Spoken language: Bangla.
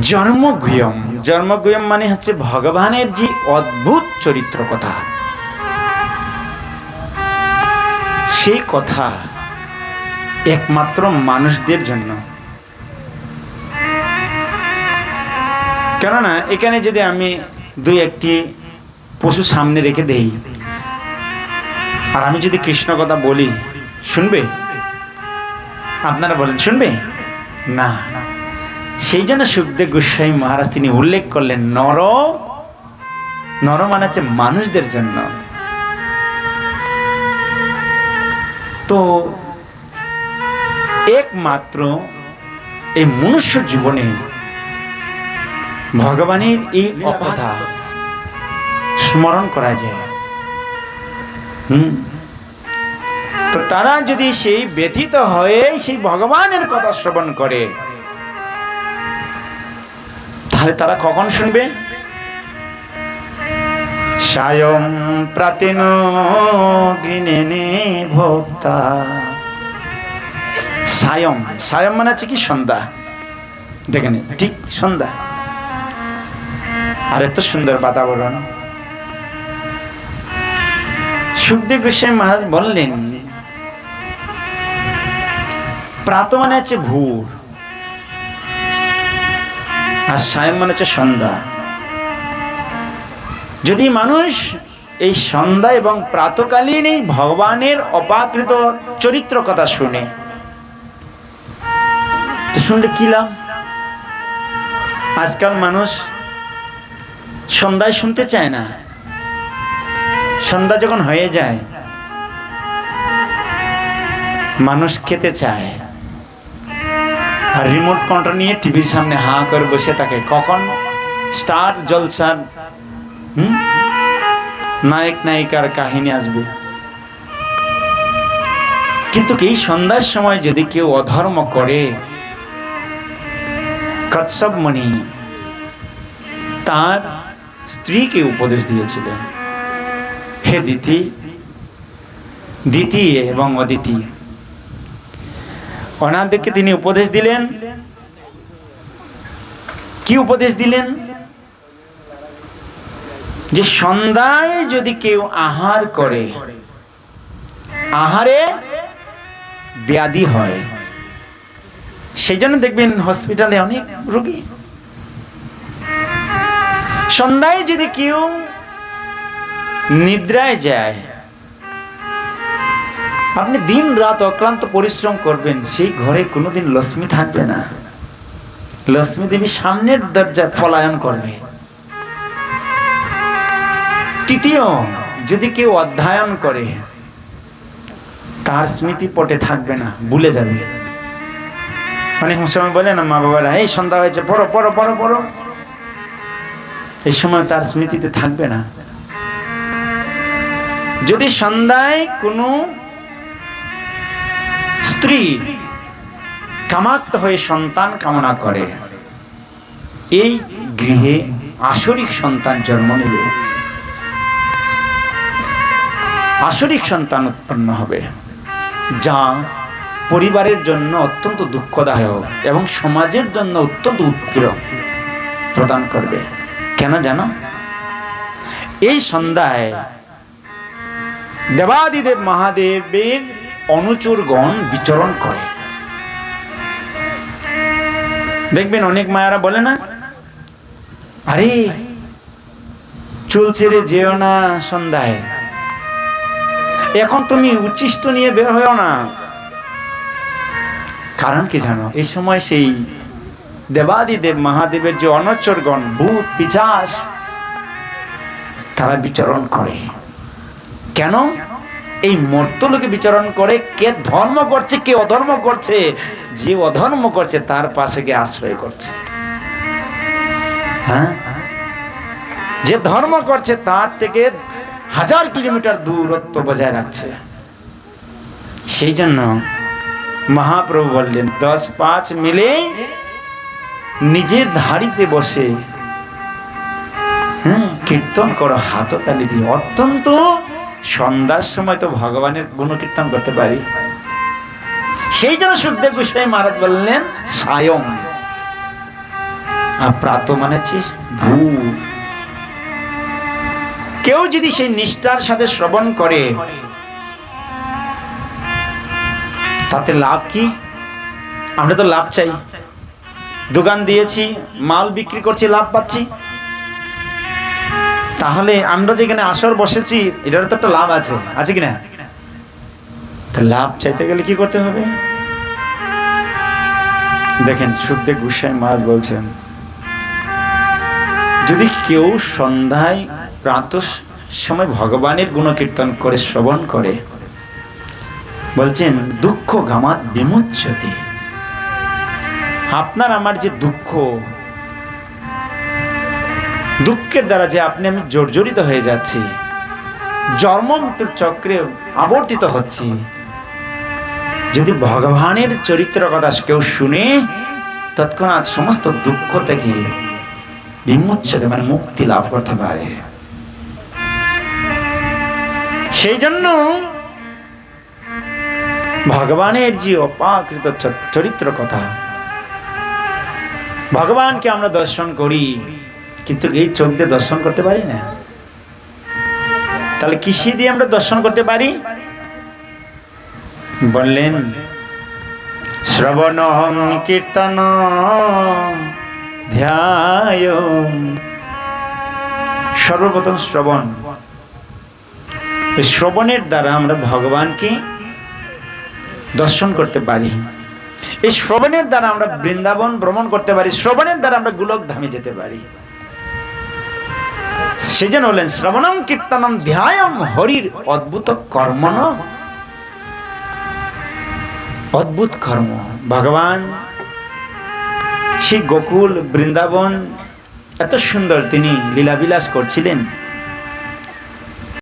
জন্মগুয়ম জন্মগুয়ম মানে হচ্ছে ভগবানের যে অদ্ভুত চরিত্র কথা সেই কথা একমাত্র মানুষদের জন্য। কেননা, এখানে যদি আমি দুই একটি পশু সামনে রেখে দেই, আর আমি যদি কৃষ্ণ কথা বলি, শুনবে? আপনারা বলেন, শুনবে? না। সেই জন্য সুখদেব গোস্বামী মহারাজ তিনি উল্লেখ করলেন নর নর মানে হচ্ছে মানুষদের জন্য। তো একমাত্র এই মনুষ্য জীবনে ভগবানের এই অকথা স্মরণ করা যায়। হুম? তো তারা যদি সেই ব্যথিত হয়ে সেই ভগবানের কথা শ্রবণ করে তাহলে তারা কখন শুনবে? সায়ম প্রাতেন গৃণেনে ভোক্তা। সায়ম সায়ম মানে হচ্ছে কি সন্ধ্যা? দেখেন ঠিক সন্ধ্যা। আর এত সুন্দর বাতাবরণ। সুখদেব গোস্বামী মহারাজ বললেন, প্রাত মানে হচ্ছে ভোর। আর সায়ম মানে হচ্ছে সন্ধ্যা। যদি মানুষ এই সন্ধ্যা এবং প্রাতকালীন এই ভগবানের অপাকৃত চরিত্র কথা শুনে শুনলে কি লাভ? আজকাল মানুষ সন্ধ্যায় শুনতে চায় না। সন্ধ্যা যখন হয়ে যায়, মানুষ খেতে চায়। আর রিমোট কন্ট্রোল নিয়ে টিভির সামনে হাঁ করে বসে থাকে। কখন? স্টার জলসার। হুম? নায়ক, নায়িকার কাহিনী আসবে। কিন্তু এই সন্ধ্যার সময় যদি কেউ অধর্ম করে? কচ্ছপ মণি তার স্ত্রীকে উপদেশ দিয়েছিলেন। হে দিতি দ্বিতীয় এবং অদ্বিতীয় অনাদেরকে তিনি উপদেশ দিলেন। কি উপদেশ দিলেন? যে সন্ধ্যায় যদি কেউ আহার করে, আহারে ব্যাধি হয়। সেই জন্য দেখবেন হসপিটালে অনেক রুগী। সন্ধ্যায় যদি কেউ নিদ্রায় যায় আপনি দিন রাত অক্লান্ত পরিশ্রম করবেন, সেই ঘরে কোনোদিন লক্ষ্মী থাকবে না। লক্ষ্মী দেবী সামনের দরজায় পলায়ন করবে। তৃতীয়, যদি কেউ অধ্যয়ন করে, তার স্মৃতি পটে থাকবে না, ভুলে যাবে। অনেক সময় বলে না মা বাবারা, এই সন্ধ্যা হয়েছে, পড়ো পড়ো পড়ো পড়ো। এই সময় তার স্মৃতিতে থাকবে না। যদি সন্ধ্যায় কোনো স্ত্রী কামাক্ত হয়ে সন্তান কামনা করে। এই গৃহে আসরিক সন্তান জন্ম নেবে। আসরিক সন্তান উৎপন্ন হবে, যা পরিবারের জন্য অত্যন্ত দুঃখদায়ক এবং সমাজের জন্য অত্যন্ত উৎপীড়ক প্রদান করবে। কেন জানো? এই সন্ধ্যায় দেবাদিদেব মহাদেবের অনুচরগণ বিচরণ করে। দেখবেন অনেক মায়ারা বলে না, আরে চুল ছেড়ে যেও না সন্ধ্যায়। এখন তুমি উচ্ছিষ্ট নিয়ে বের হয়েও না। কারণ কি জানো, এই সময় সেই দেবাদিদেব মহাদেবের যে অনচরগণ, ভূত, পিচাস, তারা বিচরণ করে। কেন? এই মর্তলোকে বিচরণ করে কে ধর্ম করছে, কে অধর্ম করছে, যে অধর্ম করছে, তার পাশে গিয়ে আশ্রয় করছে। হ্যাঁ? যে ধর্ম করছে, তার থেকে হাজার কিলোমিটার দূরত্ব বজায় রাখছে। সেই জন্য মহাপ্রভু বললেন, দশ পাঁচ মিলে নিজের ধাড়িতে বসে হ্যাঁ কীর্তন করো, হাততালি দিয়ে অত্যন্ত সন্ধ্যার সময় তো ভগবানের গুণকীর্তন করতে পারি। সেই জন্য সুখদেব গোস্বামী মহারাজ বললেন সায়ং আর প্রাত মানে হচ্ছে ভূর কেউ যদি সেই নিষ্ঠার সাথে শ্রবণ করে, তাতে লাভ কি? আমরা তো লাভ চাই। দোকান দিয়েছি, মাল বিক্রি করছি, লাভ পাচ্ছি। তাহলে আমরা যেখানে আসর বসেছি, এটার তো একটা লাভ আছে। আছে কিনা? লাভ চাইতে গেলে কি করতে হবে? দেখেন, সুখদেব গুসাই মাছ বলছেন, যদি কেউ সন্ধ্যায় প্রাত সময় ভগবানের গুণকীর্তন করে, শ্রবণ করে, বলছেন, দুঃখ গামাত বিমুচ্ছতে। আপনার আমার যে দুঃখ দুঃখের দ্বারা যে আপনি আমি জর্জরিত হয়ে যাচ্ছি। জন্ম মৃত্যুর চক্রে আবর্তিত হচ্ছি। যদি ভগবানের চরিত্র কথা কেউ শুনে, তৎক্ষণাৎ সমস্ত দুঃখ থেকে বিমুচ্ছতে মানে মুক্তি লাভ করতে পারে। সেই জন্য ভগবানের যে অপাকৃত চরিত্র কথা ভগবানকে আমরা দর্শন করি। কিন্তু এই চোখ দিয়ে দর্শন করতে পারি না। তাহলে কৃষি দিয়ে আমরা দর্শন করতে পারি? বললেন শ্রবণ কীর্তন ধ্যায় সর্বপ্রথম শ্রবণ। এই শ্রবণের দ্বারা আমরা ভগবানকে দর্শন করতে পারি। এই শ্রবণের দ্বারা আমরা বৃন্দাবন ভ্রমণ করতে পারি। শ্রবণের দ্বারা আমরা গোলক ধামে যেতে পারি। সেজন্য হলেন শ্রবণম কীর্তনম ধ্যায়ম হরির অদ্ভুত কর্ম ন? অদ্ভুত কর্ম। ভগবান, সেই গোকুল বৃন্দাবন, এত সুন্দর তিনি লীলাবিলাস করছিলেন।